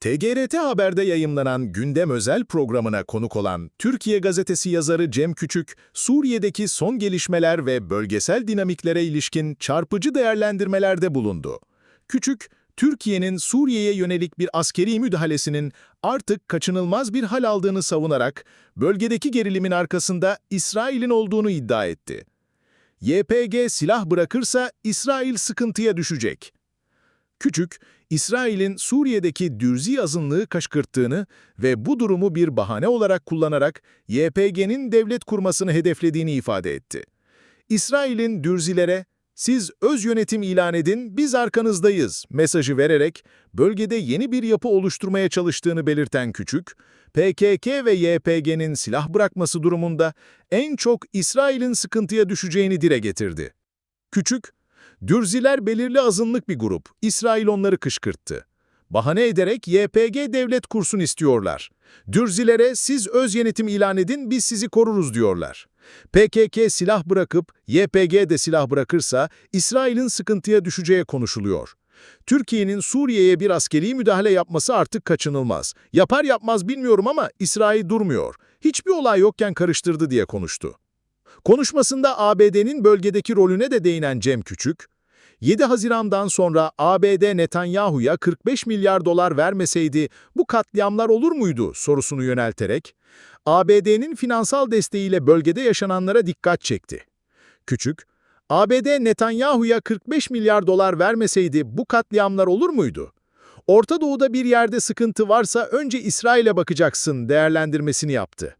TGRT Haber'de yayımlanan Gündem Özel programına konuk olan Türkiye Gazetesi yazarı Cem Küçük, Suriye'deki son gelişmeler ve bölgesel dinamiklere ilişkin çarpıcı değerlendirmelerde bulundu. Küçük, Türkiye'nin Suriye'ye yönelik bir askeri müdahalesinin artık kaçınılmaz bir hal aldığını savunarak, bölgedeki gerilimin arkasında İsrail'in olduğunu iddia etti. YPG silah bırakırsa İsrail sıkıntıya düşecek. Küçük, İsrail'in Suriye'deki dürzi azınlığı kaşkırttığını ve bu durumu bir bahane olarak kullanarak YPG'nin devlet kurmasını hedeflediğini ifade etti. İsrail'in dürzilere, siz öz yönetim ilan edin, biz arkanızdayız mesajı vererek bölgede yeni bir yapı oluşturmaya çalıştığını belirten Küçük, PKK ve YPG'nin silah bırakması durumunda en çok İsrail'in sıkıntıya düşeceğini dile getirdi. Küçük, Dürziler belirli azınlık bir grup, İsrail onları kışkırttı. Bahane ederek YPG devlet kursun istiyorlar. Dürzilere siz öz yönetim ilan edin, biz sizi koruruz diyorlar. PKK silah bırakıp YPG de silah bırakırsa İsrail'in sıkıntıya düşeceği konuşuluyor. Türkiye'nin Suriye'ye bir askeri müdahale yapması artık kaçınılmaz. Yapar yapmaz bilmiyorum ama İsrail durmuyor. Hiçbir olay yokken karıştırdı diye konuştu. Konuşmasında ABD'nin bölgedeki rolüne de değinen Cem Küçük, 7 Haziran'dan sonra ABD Netanyahu'ya 45 milyar dolar vermeseydi bu katliamlar olur muydu sorusunu yönelterek, ABD'nin finansal desteğiyle bölgede yaşananlara dikkat çekti. Küçük, ABD Netanyahu'ya 45 milyar dolar vermeseydi bu katliamlar olur muydu? Orta Doğu'da bir yerde sıkıntı varsa önce İsrail'e bakacaksın değerlendirmesini yaptı.